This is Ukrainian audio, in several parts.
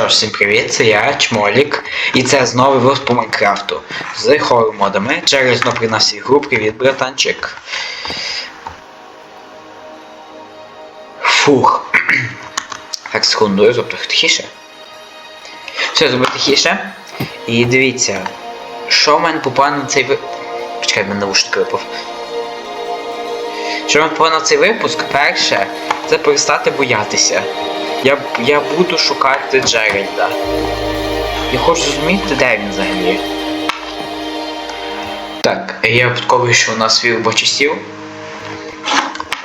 що ж, всім привіт, це я, Чмолік, і це знову випуск по Майнкрафту з хоррор модами. Через знову при нас ігру. Привіт, братанчик. Фух. Так, секунду, я зроблю тихіше. Все, зроблю тихіше. І дивіться, що в мене попало на цей ви... Почекай, в мене наушник випав. Що в мене попало на цей випуск, перше, це перестати боятися. Я, я буду шукати Джеральда. Я хочу зрозуміти, де він взагалі. Так, я випадково що у нас свій робочий.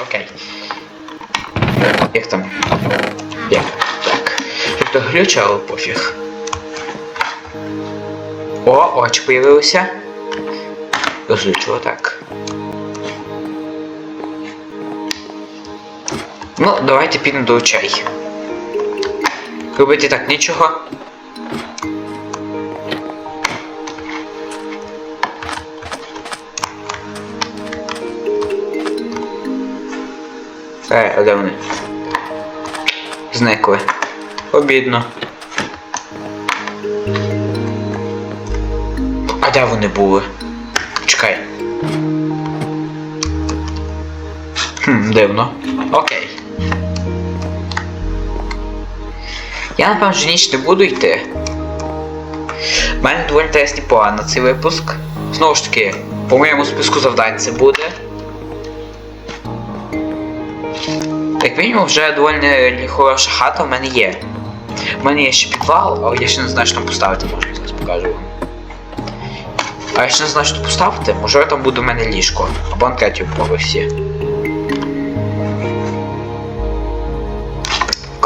Окей. Як там? Як? Так. Тобто глюча, але пофіг. О, очі появилися. Розлючило так. Ну, давайте підемо до очей. Робити так нічого. Е, а де вони? Зникли. Обідно. А де вони були? Чекай. Хм, дивно. Окей. Я напевно вже ніч не буду йти. У мене доволі інтересні плани на цей випуск. Знову ж таки, по моєму списку завдань це буде. Як мінімум, вже доволі хороша хата в мене є. У мене є ще підвал, але я ще не знаю, що там поставити, можна зараз покажу вам. А я ще не знаю, що поставити, може там буде в мене ліжко, або третьому поверсі.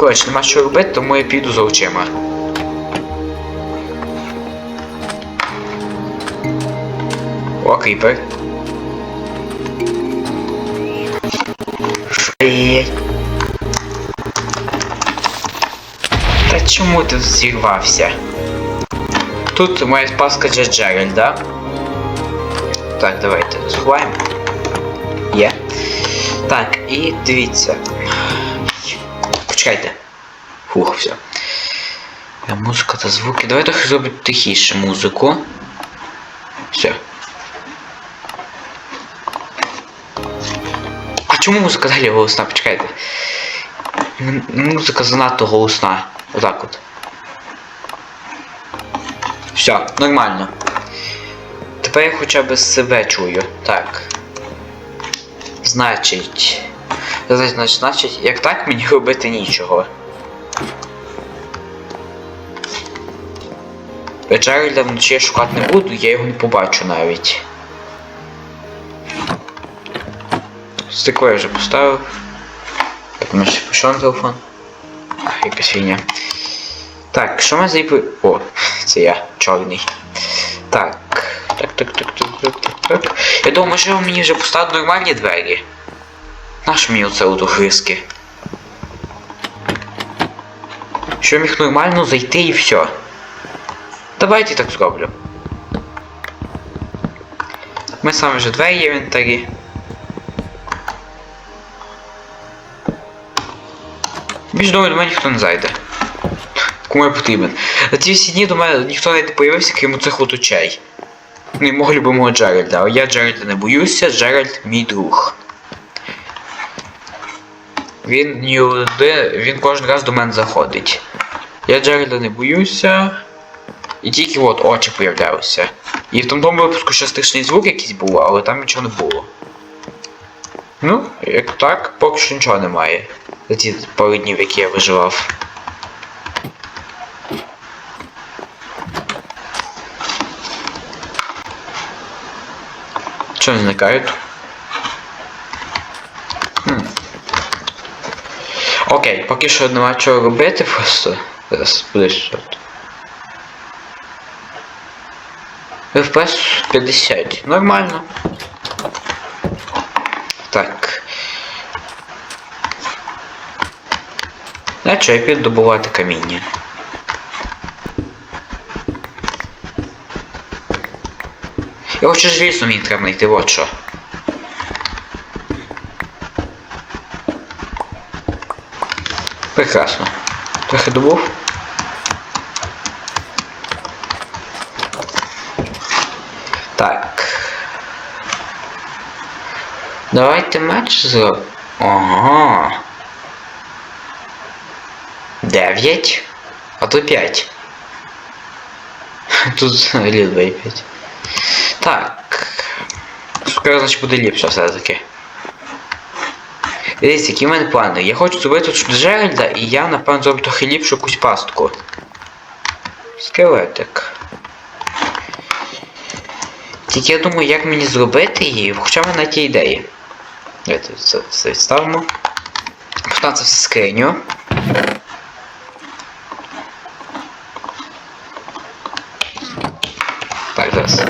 Коротше, нема що робити, тому я піду за очима. О, кріпер. Ей. Та чому ти зірвався? Тут моя спаска для Джеральда. Так, давайте сховаємо. Є. Так, і дивіться. Почекайте. Фух, все. Музика та звуки. Давайте трохи зробити тихіше музику. Все. А чому музика далі голосна? Почекайте. Музика занадто голосна. Отак от. Все, нормально. Тепер я хоча б себе чую. Так. Значить. Значить, значить, як так мені робити нічого. Джеральда вночі я шукати не буду, я його не побачу навіть. Стекло я вже поставив. Так, ми ще пішов на телефон. Ах, якась фігня. Так, що ми заїпи... О, це я, чорний. Так. Так, так, так, так, так, так, так. Я думаю, може мені вже поставити нормальні двері. Наш мені оце от риски. Що я міг нормально зайти і все. Давайте так зроблю. Ми саме вже двері є в інвентарі. Більш думаю, до мене ніхто не зайде. Кому я потрібен. За ці всі дні до мене ніхто не появився, крім цих от очей. Ну мого любимого Джеральда. А я Джеральда не боюся, Джеральд мій друг. Він ні він кожен раз до мене заходить. Я Джеральда не боюся. І тільки от очі появлялися. І в тому випуску ще страшний звук якийсь був, але там нічого не було. Ну, як так, поки що нічого немає. За ті пару днів, які я виживав. Що не зникають? Хм. Окей, поки що нема чого робити просто. Зараз буде. FPS 50. Нормально. Так. А що, я піду добувати каміння. Я хочу желізо мені треба знайти, от що. Прекрасно. Трохи добув. Так. Давайте матч з. Ага. Дев'ять. А то п'ять. Тут взагалі 2,5. Так. Скоро, значить, буде ліпше все-таки. Дивіться, які в мене плани. Я хочу зробити тут Джеральда, і я, напевно, зроблю трохи ліпшу якусь пастку. Скелетик. Тільки я думаю, як мені зробити її, хоча в мене ті ідеї. Давайте це все відставимо. Поставимо це все в скриню. Так, зараз.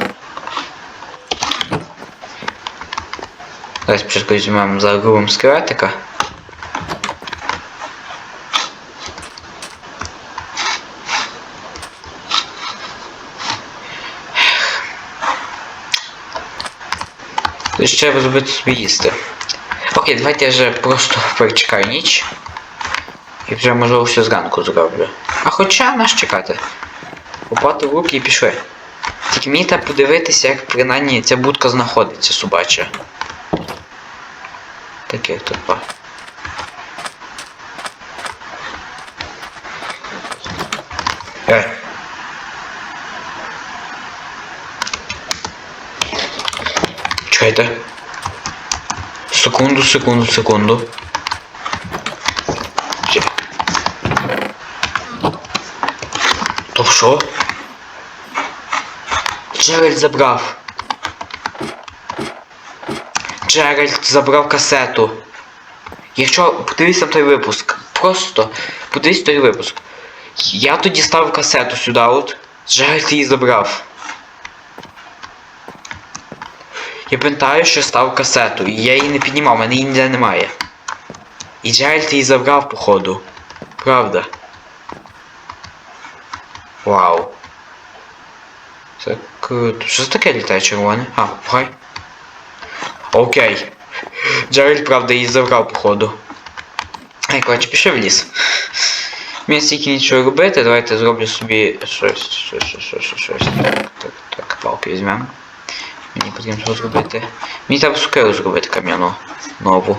Зараз спочатку візьмемо за грубом скелетика. Тут ще треба зробити собі їсти. Окей, давайте я вже просто перечекаю ніч. І вже можливо все зранку зроблю. А хоча наш чекати. Купати в руки і пішли. Тільки мені треба подивитися, як принаймні ця будка знаходиться собача. Таке тупо. Е. Чекайте. Секунду, секунду, секунду. То що? Джеральд забрав. Джеральд забрав касету. Якщо подивись на той випуск, просто подивись той випуск. Я тоді ставив касету сюди, от. Джеральд її забрав. Я пам'ятаю, що став касету, і я її не піднімав, мене її ніде немає. І Джеральд її забрав, походу. Правда. Вау. Це круто. Що це таке літає червоне? А, пхай. Окей. Джеральд, правда, її забрав, походу. Ай, коротше, пішов в ліс. Мені стільки нічого робити, давайте зроблю собі щось, щось, щось, щось, щось, так, так, палки візьмемо. Мені потрібно що зробити. Мені треба сукеру зробити кам'яну. Нову.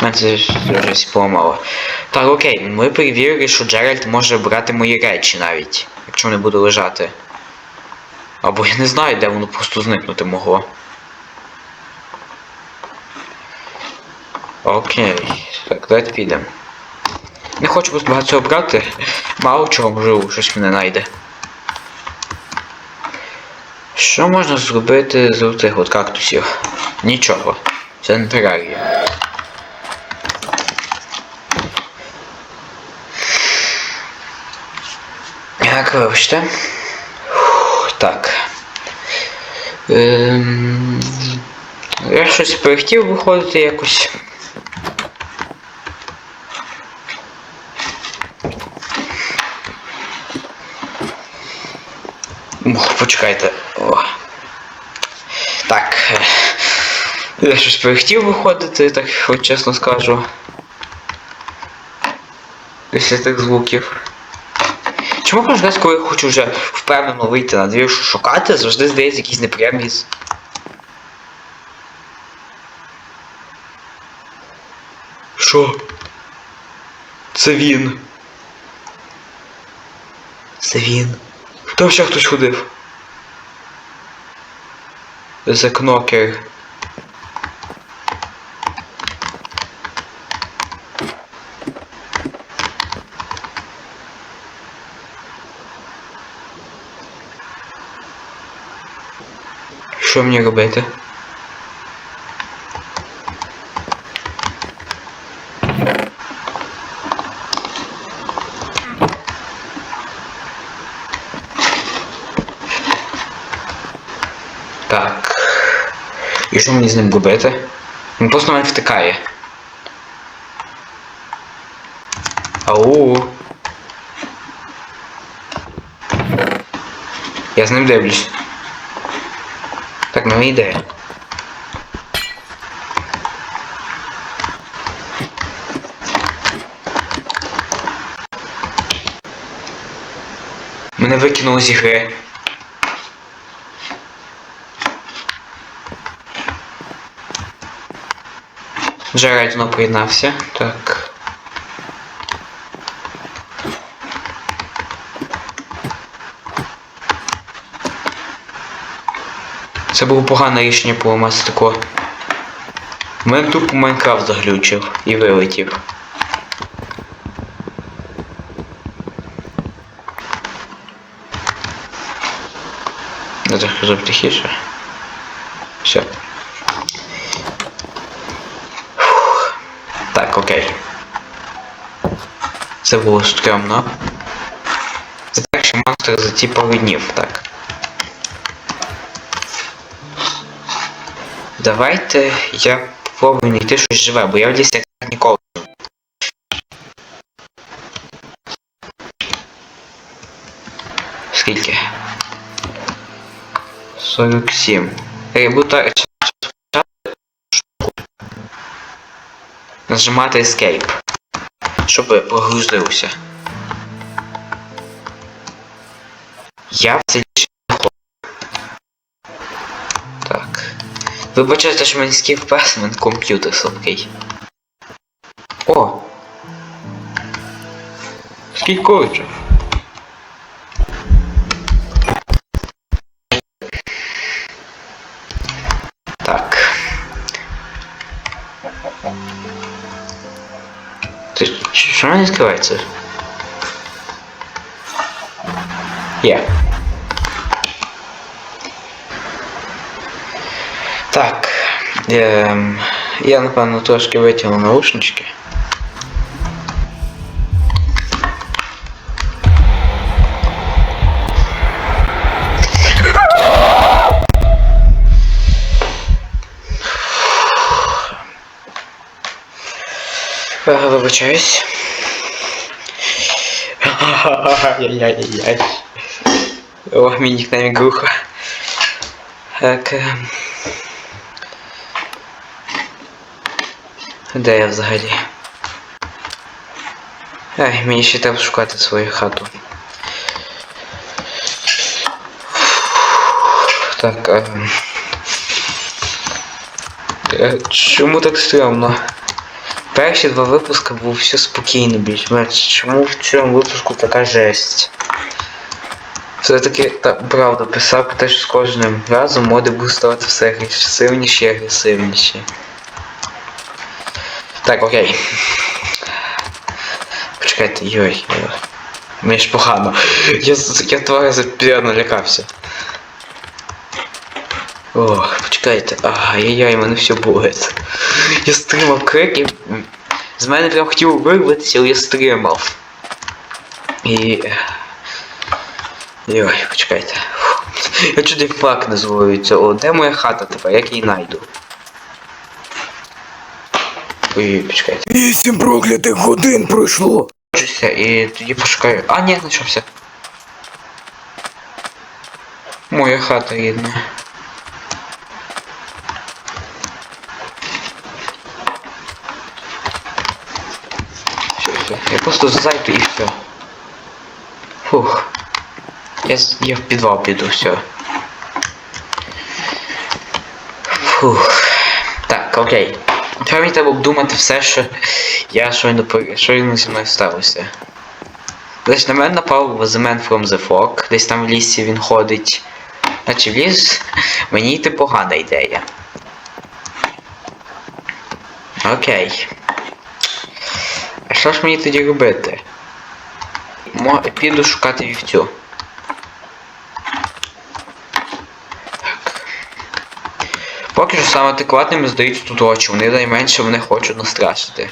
Мене це всі поламало. Так, окей, ми перевірили, що Джеральд може брати мої речі навіть, якщо не буду лежати. Або я не знаю, де воно просто зникнути могло. Окей, так, давайте підемо. Не хочу просто багато цього брати. Мало чого можливо, щось мене знайде. Що можна зробити з цих от кактусів? Нічого. Це не терарія. Як вибачте. Так. Ем... Я щось перехотів виходити якось. Почекайте. О. Так. е, Я щось перехотів виходити, так от чесно скажу. Після тих звуків. Чому кожен раз, коли я хочу вже впевнено вийти на двір, що шукати, завжди здається якийсь неприємний. з- Що? Це він. Це він. Там ще хтось ходив. За кнокер. Що мені робити? Так. І що мені з ним робити? Він просто мене втикає. Ау. Я з ним дивлюсь. Так, ну ідея. Мене викинуло зі гри. Вже радіно приєднався. Так. Це було погане рішення поламати тако. У мене тупо Майнкрафт заглючив і вилетів. Я зробити тихіше. Все. Так, окей. Це було стрьомно. Це перший монстр за ті пару днів, так. Давайте я попробую знайти щось живе, бо я в лісі як ніколи. Скільки? 47. Я нажимати Escape, щоб прогрузився. Я в це не хочу. Так. Вибачайте, що мені скіп пес, комп'ютер слабкий. О! Скільки короче? Ти що що не скривається? Є. Так. Ем, я напевно трошки витягну наушнички. Е, Вибачаюсь. Ай-яй-яй-яй. О, мій нікнейм Груха. Так. ем. Де я взагалі? Ай, мені ще треба шукати свою хату. Так, ем... Е, Чому так стрьомно? Перші два випуски було все спокійно більш-менш. Чому в цьому випуску така жесть? Все-таки та правда писав про те, що з кожним разом моди будуть ставати все агресивніші і агресивніші. Так, окей. Почекайте, йой. йой. Мені ж погано. Я, я два рази підряд налякався. Ох, почекайте. Ай-яй-яй, мене все болить. Я стримав крик і... З мене прям хотів вирватися, але я стримав. І... Йой, почекайте. Фу. Я як плак не звалюється. О, де моя хата тепер? Як її знайду? Ой, почекайте. Вісім проклятих годин пройшло. Включуся і тоді пошукаю. А, ні, знайшовся. Моя хата рідна. Все, все. Я просто зайду і все. Фух. Я, я в підвал піду, все. Фух. Так, окей. Тепер мені треба обдумати все, що я щойно щойно зі мною сталося. Десь на мене напав The Man from the Fog, десь там в лісі він ходить. Наче в ліс мені йти погана ідея. Окей. Що ж мені тоді робити? Мо... Піду шукати вівцю. Так. Поки що саме адекватними здаються тут очі, вони найменше мене хочуть настрашити.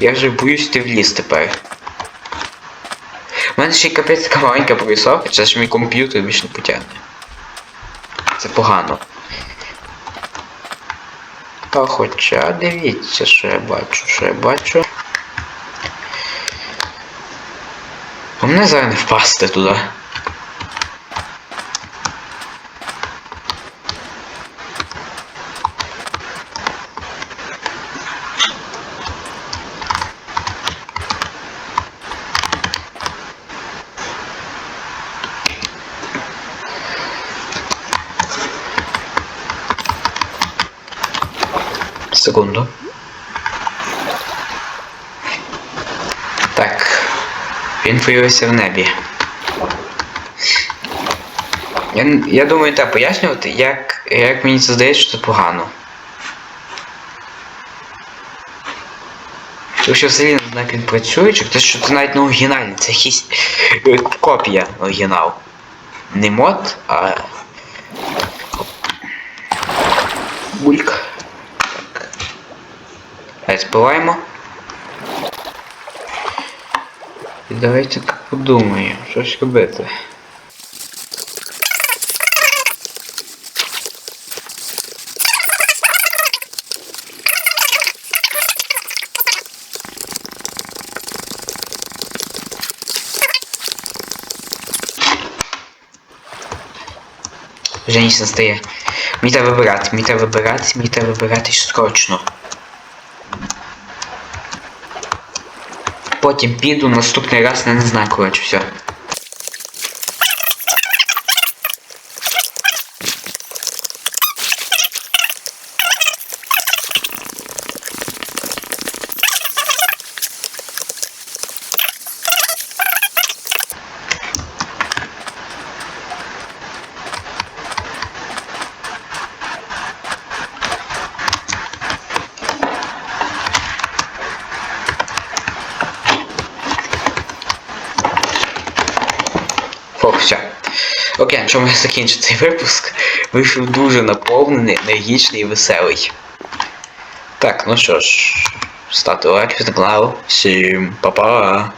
Я вже боюсь йти в ліс тепер. У мене ще й капець така маленька присовка, це ж мій комп'ютер більш не потягне. Це погано. Та хоча дивіться, що я бачу, що я бачу. Мене зараз не впасти туди. Секунду. Так. Він появився в небі. Я, я думаю, так пояснювати, як, як мені це здається, що це погано. Тому що взагалі не знаю, він працює, чи те, що це навіть не оригінальний, це якийсь е, копія оригінал. Не мод, а. Бульк. Так. Давай. І давайте подумаємо, що ж робити. Вже ніч настає. Мені треба вибирати, мені треба вибирати, мені треба вибирати срочно. Потім піду наступний раз, не знаю, коротше, все. Фух, все. Окей, на чому я закінчу цей випуск. Вийшов дуже наповнений, енергічний і веселий. Так, ну що ж, ставте лайк, підписуйтесь канал. Всім па-па!